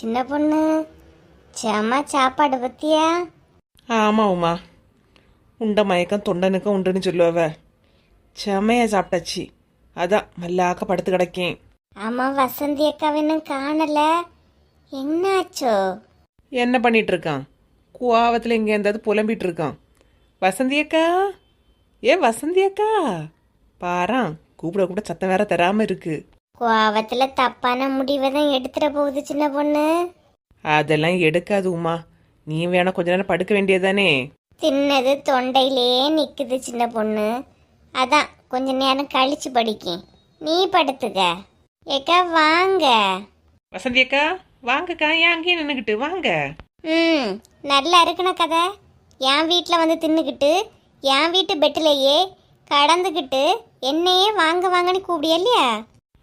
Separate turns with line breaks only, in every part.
சின்ன பொண்ணு செம்ம சாப்பாடு பத்தியா?
ஆமாம் உமா. உண்ட மயக்கம் தொண்டனுக்கும் உண்டுன்னு சொல்லுவவ. செமையா சாப்பிட்டாச்சு. அதான் மல்லாக்க படுத்து கிடக்கேன்.
ஆமா வசந்தி அக்காவினும் காணல. என்னாச்சோ?
என்ன பண்ணிட்டு இருக்கான்? குவாவத்தில் இங்கே இருந்தாவது புலம்பிட்டு இருக்கான். வசந்தி அக்கா? ஏ வசந்தி அக்கா? பாரான் கூப்பிட கூட சத்தம் வேற தராம இருக்கு.
கோவத்துல தப்பான முடிவை தான் எடுத்துட போகுது சின்ன பொண்ணு.
அதெல்லாம் எடுக்காது உமா. நீ வேணா கொஞ்ச நேரம் படுக்க வேண்டியதானே
தின்னது தொண்டையிலே நிக்குது சின்ன பொண்ணு. அதான் கொஞ்ச நேரம் கழிச்சு படிக்கேன். நீ படுத்துக்க. ஏக்கா வாங்க.
வசந்தி அக்கா வாங்கக்கா. ஏன் அங்கேயே நின்றுக்கிட்டு வாங்க.
ம் நல்லா இருக்குன கதை. என் வீட்டில் வந்து தின்னுக்கிட்டு என் வீட்டு பெட்டிலேயே கடந்துக்கிட்டு என்னையே வாங்க வாங்கன்னு கூப்பிடியா இல்லையா?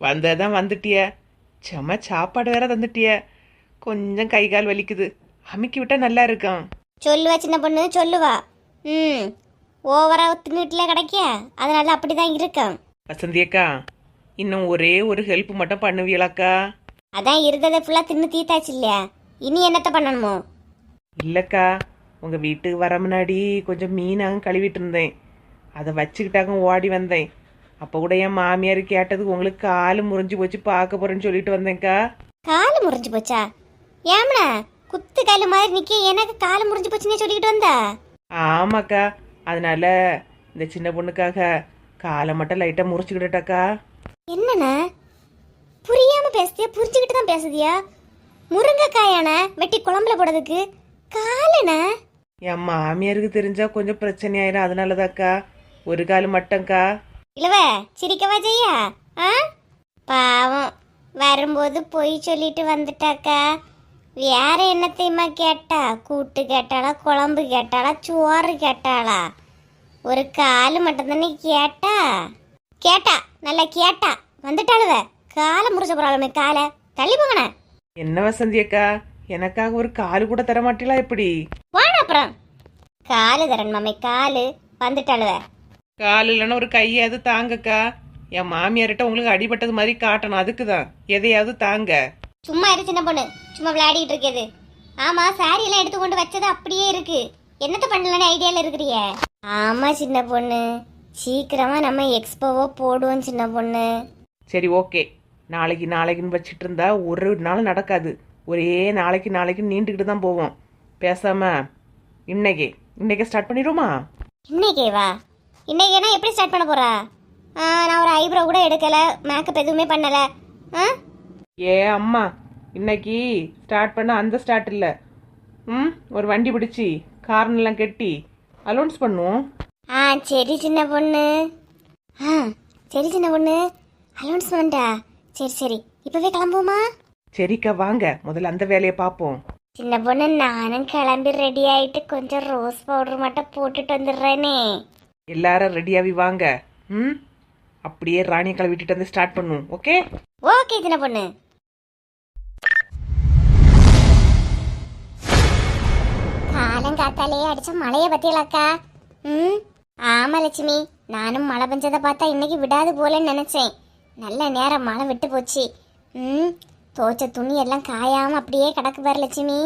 வந்ததான் வந்துட்டிய. செம சாப்பாடு வேற தந்துட்டிய. கொஞ்சம் கை கால் வலிக்குது. அமுக்கி விட்டா நல்லா இருக்கும்.
சொல்லுவா சின்ன பொண்ணு சொல்லுவா. ம் ஓவரா தின்னுட்டுல கிடைக்க அதனால அப்படிதான் இருக்கும்.
வசந்தி அக்கா இன்னும் ஒரே ஒரு ஹெல்ப் மட்டும் பண்ணுவீங்களாக்கா
அதான் இருந்ததை ஃபுல்லாக தின்னு தீத்தாச்சு இல்லையா? இனி என்னத்த பண்ணணுமோ?
இல்லக்கா உங்க வீட்டுக்கு வர முன்னாடி கொஞ்சம் மீனாக கழுவிட்டு இருந்தேன். அதை வச்சுக்கிட்டாங்க ஓடி வந்தேன். அப்போ கூட என் மாமியார் கேட்டதுக்கு உங்களுக்கு காலு முறிஞ்சு போச்சு பார்க்க போறேன்னு சொல்லிட்டு வந்தேன்க்கா.
காலு முறிஞ்சு போச்சா? ஏமண்ணா குத்து காலு மாதிரி நிக்க எனக்கு காலு முறிஞ்சு போச்சுன்னே சொல்லிக்கிட்டு வந்தா?
ஆமாக்கா அதனால இந்த சின்ன பொண்ணுக்காக காலை மட்டும் லைட்டாக முறிச்சுக்கிட்டக்கா
என்னண்ணா? புரியாம பேசுதியா? புரிஞ்சுக்கிட்டு தான் பேசுதியா? முருங்கைக்காயான வெட்டி குழம்புல போடுறதுக்கு காலுண்ணா?
என் மாமியாருக்கு தெரிஞ்சா கொஞ்சம் பிரச்சனை ஆயிரும் அதனாலதாக்கா. ஒரு கால் மட்டும்க்கா.
இளவ சிரிக்கவா செய்யா ஆ? பாவம். வரும்போது பொய் சொல்லிட்டு வந்துட்டாக்கா. வேற என்னத்தையுமா கேட்டா? கூட்டு கேட்டாளா குழம்பு கேட்டாளா சோறு கேட்டாளா? ஒரு காலு மட்டும்தானே கேட்டா? கேட்டா நல்லா கேட்டா. வந்துட்டாளுவ. காலை முறிச்ச போறாளுமே காலை. தள்ளி போங்கண்ணே.
என்ன வசந்தி அக்கா? எனக்காக ஒரு கால் கூட தர மாட்டீங்களா எப்படி?
வாடா அப்புறம். காலு தரன் மாமே காலு. வந்துட்டாளுவ.
கால் இல்லைன்னா ஒரு கையாவது தாங்கக்கா. என் மாமியார்கிட்ட உங்களுக்கு அடிபட்டது மாதிரி காட்டணும். அதுக்கு தான் எதையாவது தாங்க.
சும்மா இரு சின்ன பொண்ணு. சும்மா விளையாடிட்டு இருக்குது ஆமா சாரி எல்லாம் எடுத்து கொண்டு வச்சது அப்படியே இருக்கு. என்னத்த பண்ணலான்னு ஐடியால இருக்கிறிய? ஆமா சின்ன பொண்ணு. சீக்கிரமா நம்ம எக்ஸ்போவோ போடுவோம் சின்ன பொண்ணு.
சரி ஓகே நாளைக்கு நாளைக்குன்னு வச்சிட்டு இருந்தா ஒரு நாள் நடக்காது. ஒரே நாளைக்கு நாளைக்கு நீண்டுக்கிட்டு தான் போவோம். பேசாம இன்னைக்கு. இன்னைக்கு ஸ்டார்ட் பண்ணிடுவோமா?
இன்னைக்கே வா இன்னைக்கேனா எப்படி ஸ்டார்ட் பண்ண ஆ, நான் ஒரு ஐப்ரோ கூட எடுக்கல மேக்கப் எதுவுமே பண்ணல. ஆ?
ஏ அம்மா இன்னைக்கு ஸ்டார்ட் பண்ண அந்த ஸ்டார்ட் இல்லை. ம் ஒரு வண்டி பிடிச்சி கார்னெல்லாம் கட்டி அலௌன்ஸ் பண்ணுவோம்.
ஆ சரி சின்ன பொண்ணு. ஆ சரி சின்ன பொண்ணு. அலௌன்ஸ்மெண்டா சரி சரி. இப்பவே கிளம்புவோமா?
சரிக்கா வாங்க. முதல்ல அந்த வேலையை பார்ப்போம்.
சின்ன பொண்ணு நானும் கிளம்பி ரெடி ஆயிட்டு கொஞ்சம் ரோஸ் பவுடர் மட்டும் போட்டுட்டு வந்துடுறேனே.
எல்லாரும் ரெடியாகி வாங்க. ம்? அப்படியே ராணியை கிளவிட்டு வந்து ஸ்டார்ட் பண்ணுவோம் ஓகே
ஓகே சின்ன பொண்ணு. காலங்காத்தாலே அடிச்ச மழையை பத்தியலாக்கா ம்? ஆமா லட்சுமி நானும் மழை பெஞ்சதை பார்த்தா இன்னைக்கு விடாது போலன்னு நினைச்சேன். நல்ல நேரம் மழை விட்டு போச்சு. ம்? துவைச்ச துணி எல்லாம் காயாம அப்படியே கிடக்கு பாரு லட்சுமி.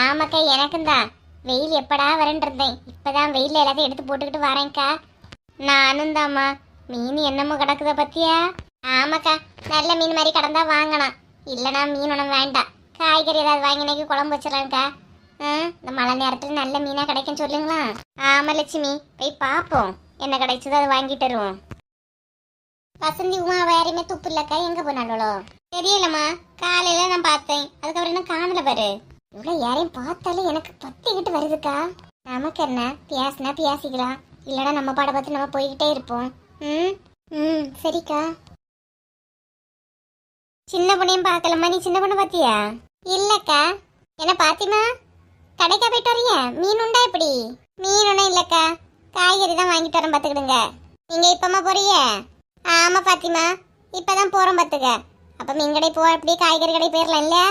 ஆமாக்கா எனக்கும் தான் வெயில் எப்படா வரேன்ருந்தேன் இப்போதான் வெயில் எல்லாத்தையும் எடுத்து போட்டுக்கிட்டு வரேன்க்கா. நானும் தாம்மா. மீன் என்னமோ கிடக்குத பத்தியா? ஆமாக்கா நல்ல மீன் மாதிரி கடந்தா வாங்கலாம் இல்லைனா மீன் ஒன்றும் வேண்டாம். காய்கறி ஏதாவது வாங்கி குழம்பு வச்சிடலாம்க்கா. ஆ இந்த மழை நேரத்தில் நல்ல மீனாக கிடைக்கும் சொல்லுங்களா? ஆமாம் லட்சுமி. போய் பார்ப்போம் என்ன கிடைச்சதோ அதை வாங்கிட்டு வருவோம் வசந்தி உமா யாரையுமே துப்பு இல்லக்கா. எங்கே போனாலும் தெரியலம்மா. காலையில் நான் பார்த்தேன். அதுக்கப்புறம் என்ன காணல பாரு. இவ்வளோ யாரையும் பார்த்தாலே எனக்கு பத்திக்கிட்டு வருதுக்கா. நமக்கு என்ன? பேசினா பேசிக்கலாம். இல்லைன்னா நம்ம பாட பார்த்து நம்ம போய்கிட்டே இருப்போம். ம்? ம் சரிக்கா. சின்ன பொண்ணையும் பார்க்கலம்மா. நீ சின்ன பொண்ணு பார்த்தியா? இல்லக்கா. என்ன பாத்திமா? கடைக்கா போயிட்டு வரீங்க மீன் உண்டா எப்படி மீன் ஒன்றும் இல்லக்கா. காய்கறி தான் வாங்கிட்டு வரேன் பார்த்துக்கிடுங்க. நீங்க இப்பமா போறீங்க? ஆமா பாத்திமா. இப்பதான் போறோம் பார்த்துக்க. அப்ப மீன் கடை போ அப்படியே காய்கறி கடை போயிடலாம் இல்லையா?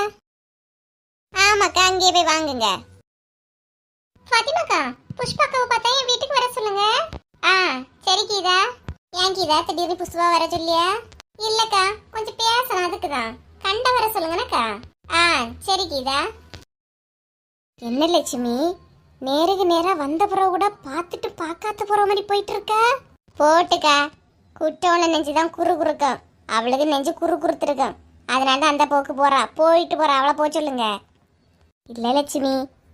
ஆமாக்கா அங்கேயே போய் வாங்குங்க. ஃபாத்திமாக்கா புஷ்பாக்காவை பார்த்தா என் வீட்டுக்கு வர சொல்லுங்க. ஆ சரி கீதா. ஏன் கீதா திடீர்னு புஷ்பா வர சொல்லியா? இல்லக்கா கொஞ்சம் பேசணும் அதுக்கு தான் கண்ட வர சொல்லுங்கனக்கா. ஆ சரி கீதா. என்ன லட்சுமி நேருக்கு நேரா வந்த பிறகு கூட பார்த்துட்டு பார்க்காத போற மாதிரி போயிட்டு இருக்க போட்டுக்கா. குட்டவனை நெஞ்சுதான் குறு குறுக்கும் அவளுக்கு நெஞ்சு குறு குறுத்துருக்கும் அதனால தான் அந்த போக்கு போறா. போயிட்டு போறா. அவளை போக சொல்லுங்க. இல்லை லட்சுமி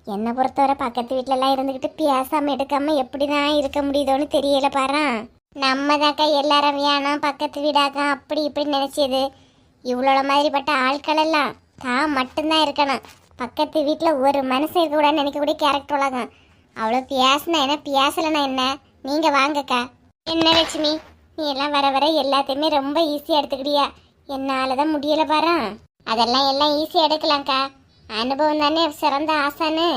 என்னை பொறுத்தவரை பக்கத்து வீட்டிலலாம் இருந்துக்கிட்டு இருந்துகிட்டு பேசாம எடுக்காம எப்படிதான் இருக்க முடியுதோன்னு தெரியல பாரு. நம்ம தாக்கா எல்லாரும் வேணும் பக்கத்து வீடாக்கா அப்படி இப்படி நினைச்சது இவ்வளோ மாதிரிப்பட்ட ஆட்கள் எல்லாம் தான் மட்டும்தான் இருக்கணும். பக்கத்து வீட்டில் ஒரு மனுஷன் இருக்கக்கூடாதுன்னு நினைக்கக்கூடிய கேரக்டர் உலகம். அவ்வளோ பேசினா என்ன பேசலைன்னா என்ன? நீங்கள் வாங்கக்கா. என்ன லட்சுமி நீ எல்லாம் வர வர எல்லாத்தையுமே ரொம்ப ஈஸியாக எடுத்துக்கிட்டியா? என்னால் தான் முடியலை பாரு. அதெல்லாம் எல்லாம் ஈஸியாக எடுக்கலாம்க்கா. அனுபவம் தானே சிறந்த ஆசானு?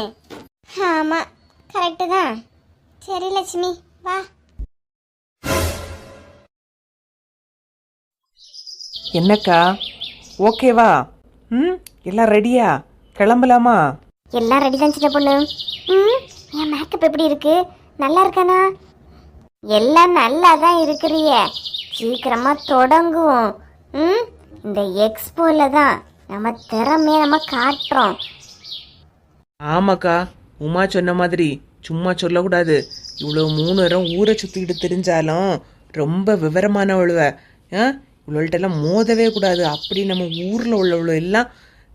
ஆமாம் கரெக்டு தான். சரி லட்சுமி வா.
என்னக்கா? ஓகேவா ம் எல்லாம் ரெடியா கிளம்பலாமா?
எல்லாம் ரெடி தான் சின்ன பொண்ணு. ம் என் மேக்கப் எப்படி இருக்கு? நல்லா இருக்கானா? எல்லாம் நல்லா தான் இருக்கிறிய. சீக்கிரமா தொடங்குவோம் ம் இந்த எக்ஸ்போல தான். நம்ம திறமைய நம்ம காட்டுறோம்.
ஆமாக்கா உமா சொன்ன மாதிரி சும்மா சொல்லக்கூடாது. இவ்வளோ மூணு நேரம் ஊரை சுற்றிக்கிட்டு தெரிஞ்சாலும் ரொம்ப விவரமானவளுவ. ஆ? இவ்வளோட்டெல்லாம் மோதவே கூடாது. அப்படி நம்ம ஊரில் உள்ளவளோ எல்லாம்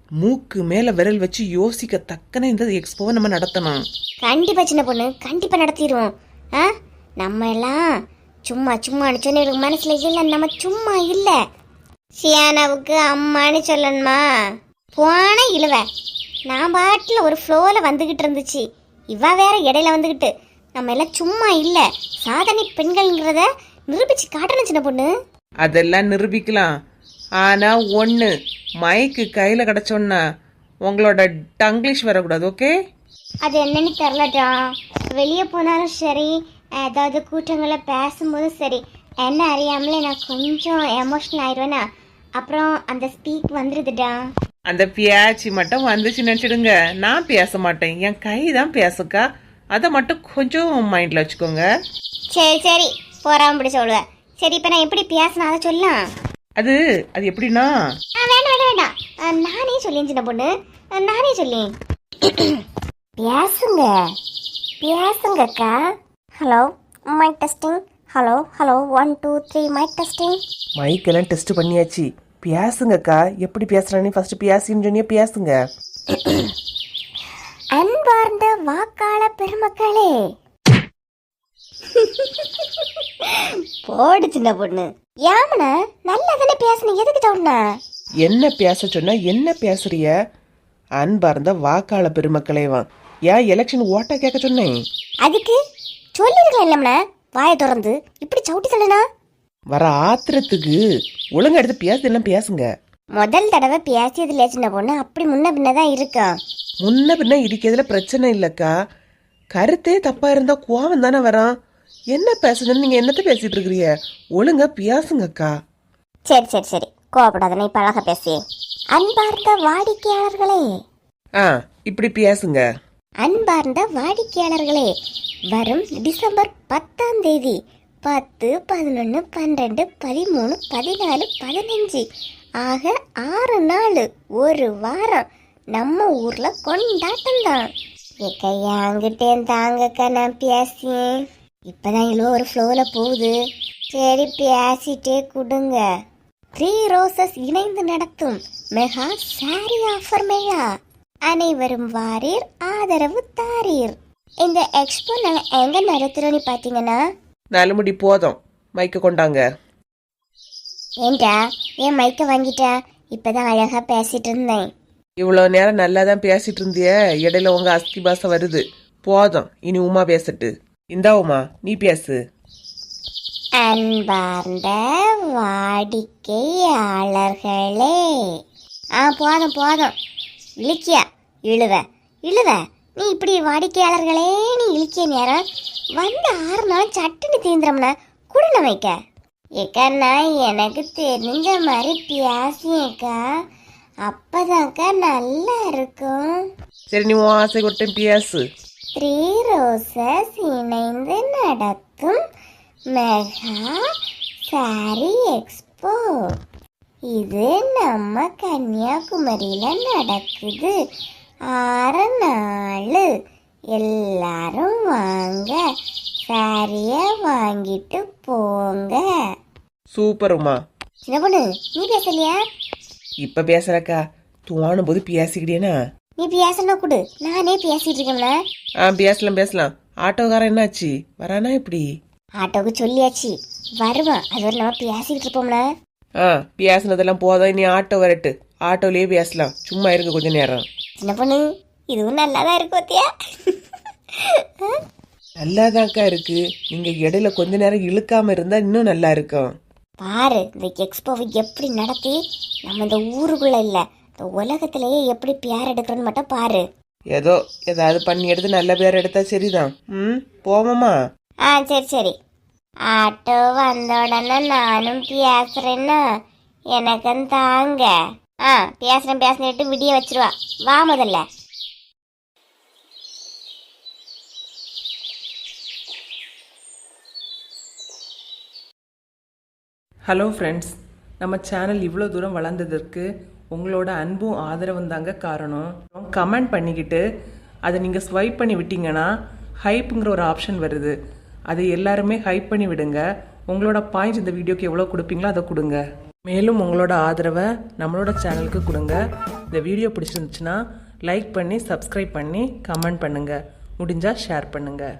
மூக்கு மேலே விரல் வச்சு யோசிக்க தக்கன இந்த எக்ஸ்போவை நம்ம நடத்தணும்.
கண்டிப்பா சின்ன பொண்ணு கண்டிப்பா நடத்திடுவோம். ஆ? நம்ம எல்லாம் சும்மா சும்மா சொன்னவங்களுக்கு மனசுல இல்ல. நம்ம சும்மா இல்ல. சியானாவுக்கு அம்மான்னு சொல்லணுமா? போன இழுவ. நான் பாட்டில் ஒரு ஃப்ளோவில் வந்துக்கிட்டு இருந்துச்சு. இவ வேற இடையில வந்துக்கிட்டு நம்ம எல்லாம் சும்மா இல்ல. சாதனை பெண்கள்ங்கிறத நிரூபிச்சு காட்டணும் சின்ன பொண்ணு.
அதெல்லாம் நிரூபிக்கலாம். ஆனால் ஒன்று மைக்கு கையில் கிடச்சோன்னா உங்களோட டங்கிலீஷ் வரக்கூடாது ஓகே
அது என்னன்னு தெரிலட்டா வெளியே போனாலும் சரி ஏதாவது கூட்டங்களை பேசும்போதும் சரி என்ன அறியாமலே நான் கொஞ்சம் எமோஷனல் ஆயிடுவேனா அப்புறம் அந்த ஸ்பீக் வந்துடுதுடா
அந்த பியாச்சி மட்டும் வந்துச்சு நினச்சிடுங்க. நான் பேச மாட்டேன். என் கை தான் பேசுக்கா. அதை மட்டும் கொஞ்சம் மைண்டில் வச்சுக்கோங்க.
சரி சரி. போறாம இப்படி சொல்லுவேன் சரி இப்போ நான் எப்படி பேசினா அதை சொல்லலாம்?
அது அது எப்படின்னா?
ஆ வேண்டாம் வேண்டாம் வேண்டாம். ஆ, நானே சொல்லேன் சின்ன பொண்ணு. ஆ, நானே சொல்லேன். பேசுங்க. பேசுங்கக்கா. Hello mic testing hello hello one two three mic testing
மைக்கெல்லாம் test பண்ணியாச்சு. பேசுங்கக்கா. எப்படி பேசுறானே ஃபர்ஸ்ட் பேசின்னு சொன்னியே பேசுங்க.
அன்பார்ந்த வாக்காள பெருமக்களே. போடு சின்ன பொண்ணு. யாமன நல்லா தானே பேசுனீங்க எதுக்கு சொன்ன?
என்ன பேச சொன்னா என்ன பேசுறிய? அன்பார்ந்த வாக்காள பெருமக்களேவா ஏன் எலெக்ஷன் ஓட்ட கேட்க சொன்னேன்?
அதுக்கு சொல்லிருக்கலாம் இல்லம்ன வாயை திறந்து இப்படி சவுட்டி சொல்லனா?
வர ஆத்திரத்துக்கு ஒழுங்கா எடுத்து பேச எல்லாம் பேசுங்க.
முதல் தடவை பேசியதுல சின்ன பொண்ணு அப்படி முன்ன பின்னதான் இருக்கும்
முன்ன பின்ன இருக்கிறதுல பிரச்சனை இல்லக்கா. கருத்தே தப்பா இருந்தா கோவம் தானே வரான் என்ன பேசுதுன்னு நீங்க என்னத்த பேசிட்டு இருக்கிறீங்க? ஒழுங்கா பேசுங்கக்கா.
சரி சரி சரி. கோவப்படாத நீ பழக பேசி. அன்பார்ந்த வாடிக்கையாளர்களே.
ஆ இப்படி பேசுங்க.
அன்பார்ந்த வாடிக்கையாளர்களே வரும் டிசம்பர் பத்தாம் தேதி பத்து பதினொன்று பன்னெண்டு பதிமூணு பதினாலு பதினஞ்சு. ஆக ஆறு நாள் ஒரு வாரம் நம்ம ஊரில் கொண்டாட்டம் தான். ஏக்கா என்கிட்டே தாங்கக்கா நான் பேசியேன் இப்போதான் இவ்வளோ ஒரு ஃப்ளோவில் போகுது. சரி பேசிட்டே கொடுங்க. த்ரீ ரோசஸ் இணைந்து நடத்தும் மெகா சாரி ஆஃபர் மேயா? அனைவரும் வாரீர் ஆதரவு தாரீர். இந்த எக்ஸ்போ நாங்க எங்க நடத்துறோம்னு பாத்தீங்கன்னா?
நாலு முடி போதும். மைக்க கொண்டாங்க.
ஏண்டா? ஏன் மைக்க வாங்கிட்டா? இப்பதான் அழகா பேசிட்டு இருந்தேன்.
இவ்வளோ நேரம் நல்லா தான் பேசிட்டு இருந்திய. இடையில உங்க அஸ்தி பாசம் வருது. போதும். இனி உமா பேசட்டு. இந்தா உமா நீ பேசு.
அன்பார்ந்த வாடிக்கையாளர்களே. ஆ போதும் போதும். இழுக்கியா இழுவ இழுவ. நீ இப்படி வாடிக்கையாளர்களே நீ இழுக்கிய நேரம் வந்து ஆறு நாள் சட்டுன்னு தீந்துறோம்னா குடுன வைக்க. ஏக்கா நான் எனக்கு தெரிஞ்ச மாதிரி பேசியேக்கா அப்பதாக்கா நல்லா இருக்கும்.
சரி நீ உன் ஆசை கொட்டும் பேசு.
த்ரீ ரோசஸ் இணைந்து நடத்தும் மெகா சாரி எக்ஸ்போ. இது நம்ம கன்னியாகுமரியில நடக்குது. ஆறு நாள். எல்லாரும் வாங்க. சாரிய வாங்கிட்டு போங்க.
சூப்பர் உமா
சின்ன பொண்ணு நீ பேசலையா?
இப்ப பேசுறக்கா தூணும் போது பேசிக்கிட்டேனா?
நீ பேசணும் கொடு. நானே பேசிட்டு இருக்கேன்ல
ஆ பேசலாம் பேசலாம். ஆட்டோக்காரன் என்னாச்சு? வரானா இப்படி
ஆட்டோக்கு சொல்லியாச்சு. வருவான். அது ஒரு நம்ம பேசிக்கிட்டு இருப்போம்ல.
ஆ பேசுனதெல்லாம் போதும் இனி ஆட்டோ வரட்டு. ஆட்டோலயே பேசலாம். சும்மா இருங்க கொஞ்ச நேரம்.
சின்ன பொண்ணு இதுவும் நல்லாதான் இருக்கும் பாத்தியா?
நல்லாதாக்கா இருக்கு. நீங்க இடையில கொஞ்ச நேரம் இழுக்காம இருந்தா இன்னும் நல்லா இருக்கும்.
பாரு இந்த எக்ஸ்போவை எப்படி நடத்தி நம்ம இந்த ஊருக்குள்ள இல்ல இந்த உலகத்திலேயே எப்படி பேர் எடுக்கிறோன்னு மட்டும் பாரு.
ஏதோ ஏதாவது பண்ணி எடுத்து நல்ல பேர் எடுத்தா சரிதான். ம் போவோமா?
ஆ சரி சரி. ஆட்டோ வந்த உடனே நானும் பேசுறேன்னா எனக்கும் தாங்க. ஆ பேசுறேன் பேசுறேன்ட்டு விடிய வச்சிருவா. வா முதல்ல.
ஹலோ ஃப்ரெண்ட்ஸ் நம்ம சேனல் இவ்வளோ தூரம் வளர்ந்ததற்கு உங்களோட அன்பும் ஆதரவும் தாங்க காரணம். கமெண்ட் பண்ணிக்கிட்டு அதை நீங்கள் ஸ்வைப் பண்ணி விட்டீங்கன்னா ஹைப்புங்கிற ஒரு ஆப்ஷன் வருது. அதை எல்லாருமே ஹைப் பண்ணி விடுங்க. உங்களோட பாயிண்ட் இந்த வீடியோக்கு எவ்வளோ கொடுப்பீங்களோ அதை கொடுங்க. மேலும் உங்களோட ஆதரவை நம்மளோட சேனலுக்கு கொடுங்க. இந்த வீடியோ பிடிச்சிருந்துச்சுன்னா லைக் பண்ணி சப்ஸ்கிரைப் பண்ணி கமெண்ட் பண்ணுங்கள் முடிஞ்சால் ஷேர் பண்ணுங்கள்